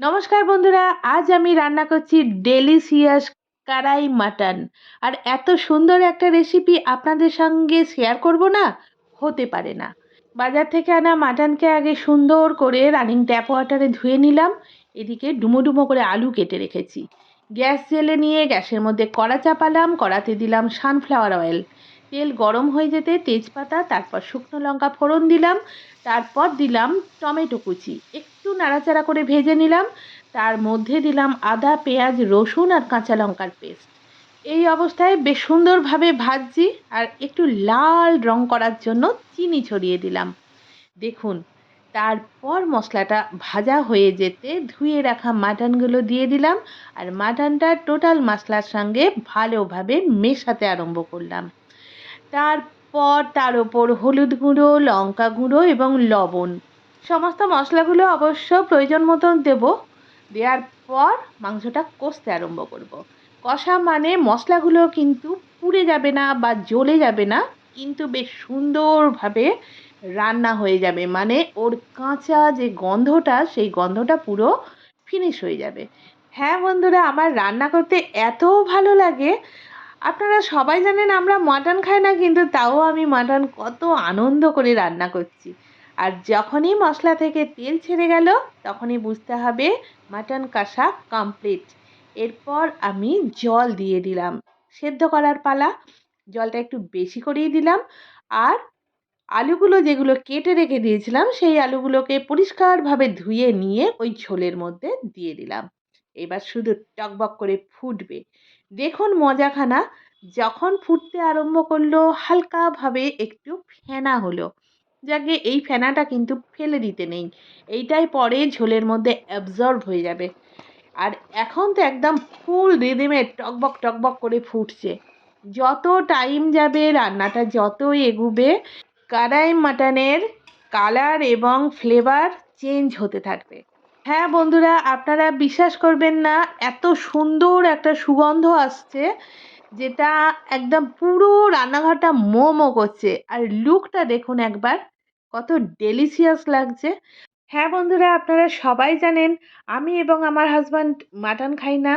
নমস্কার বন্ধুরা, আজ আমি রান্না করছি ডেলিসিয়াস কারাই মাটন। আর এত সুন্দর একটা রেসিপি আপনাদের সঙ্গে শেয়ার করব না, হতে পারে না। বাজার থেকে আনা মাটনকে আগে সুন্দর করে রানিং ট্যাপ ওয়াটারে ধুয়ে নিলাম, এদিকে ডুমো ডুমো করে আলু কেটে রেখেছি। গ্যাস জেলে নিয়ে গ্যাসের মধ্যে কড়া চাপালাম, কড়াতে দিলাম সানফ্লাওয়ার অয়েল তেল গরম হয়ে যেতে তেজপাতা, তারপর শুকনো লঙ্কা ফোড়ন দিলাম, তারপর দিলাম টমেটো কুচি। একটু নাড়াচাড়া করে ভেজে নিলাম, তার মধ্যে দিলাম আদা, পেঁয়াজ, রসুন আর কাঁচা লঙ্কার পেস্ট। এই অবস্থায় বেশ সুন্দরভাবে ভাজছি আর একটু লাল রং করার জন্য চিনি ছড়িয়ে দিলাম। দেখুন, তারপর মশলাটা ভাজা হয়ে যেতে ধুয়ে রাখা মাটনগুলো দিয়ে দিলাম আর মাটনটা টোটাল মশলার সঙ্গে ভালোভাবে মেশাতে আরম্ভ করলাম। তারপর তার ওপর হলুদ গুঁড়ো, লঙ্কা গুঁড়ো এবং লবণ। সমস্ত মশলাগুলো অবশ্য প্রয়োজন মতন দেবো। দেওয়ার পর মাংসটা কষতে আরম্ভ করব। কষা মানে মশলাগুলো কিন্তু পুড়ে যাবে না বা জ্বলে যাবে না, কিন্তু বেশ সুন্দরভাবে রান্না হয়ে যাবে। মানে ওর কাঁচা যে গন্ধটা, সেই গন্ধটা পুরো ফিনিশ হয়ে যাবে। হ্যাঁ বন্ধুরা, আমার রান্না করতে এত ভালো লাগে আপনারা সবাই জানেন আমরা মাটন খাই না, কিন্তু তাও আমি মাটন কত আনন্দ করে রান্না করছি। আর যখনই মশলা থেকে তেল ছেড়ে গেল, তখনই বুঝতে হবে মাটন কষা কমপ্লিট এরপর আমি জল দিয়ে দিলাম। সেদ্ধ করার পালা, জলটা একটু বেশি করেই দিলাম। আর আলুগুলো যেগুলো কেটে রেখে দিয়েছিলাম, সেই আলুগুলোকে পরিষ্কারভাবে ধুয়ে নিয়ে ওই ঝোলের মধ্যে দিয়ে দিলাম। এবার শুধু টকবক করে ফুটবে। দেখুন মজাখানা, যখন ফুটতে আরম্ভ করল, হালকাভাবে একটু ফেনা হলো। যাকে এই ফেনাটা কিন্তু ফেলে দিতে নেই। এইটাই পরে ঝোলের মধ্যে অ্যাবজর্ব হয়ে যাবে। আর এখন তো একদম ফুল রিদিমে টকবক টকবক করে ফুটছে। যত টাইম যাবে, রান্নাটা যত এগুবে, কারাই মাটনের কালার এবং ফ্লেভার চেঞ্জ হতে থাকবে। হ্যাঁ বন্ধুরা, আপনারা বিশ্বাস করবেন না, এত সুন্দর একটা সুগন্ধ আসছে, যেটা একদম পুরো রান্নাঘরটা মো মো করছে। আর লুকটা দেখুন একবার, কত ডেলিশিয়াস লাগছে। হ্যাঁ বন্ধুরা, আপনারা সবাই জানেন, আমি এবং আমার হাজব্যান্ড মাটন খাই না।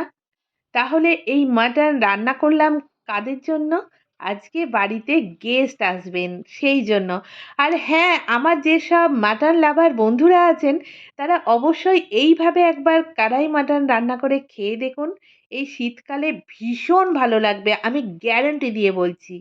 তাহলে এই মাটন রান্না করলাম কাদের জন্য? আজকে বাড়িতে গেস্ট আসবেন, সেই জন্য। আর হ্যাঁ আমার যেসব মাটন লাভার বন্ধুরা আছেন, তারা অবশ্যই এইভাবে একবার কারাই মাটন রান্না করে খেয়ে দেখুন। এই শীতকালে ভীষণ ভালো লাগবে, আমি গ্যারেন্টি দিয়ে বলছি।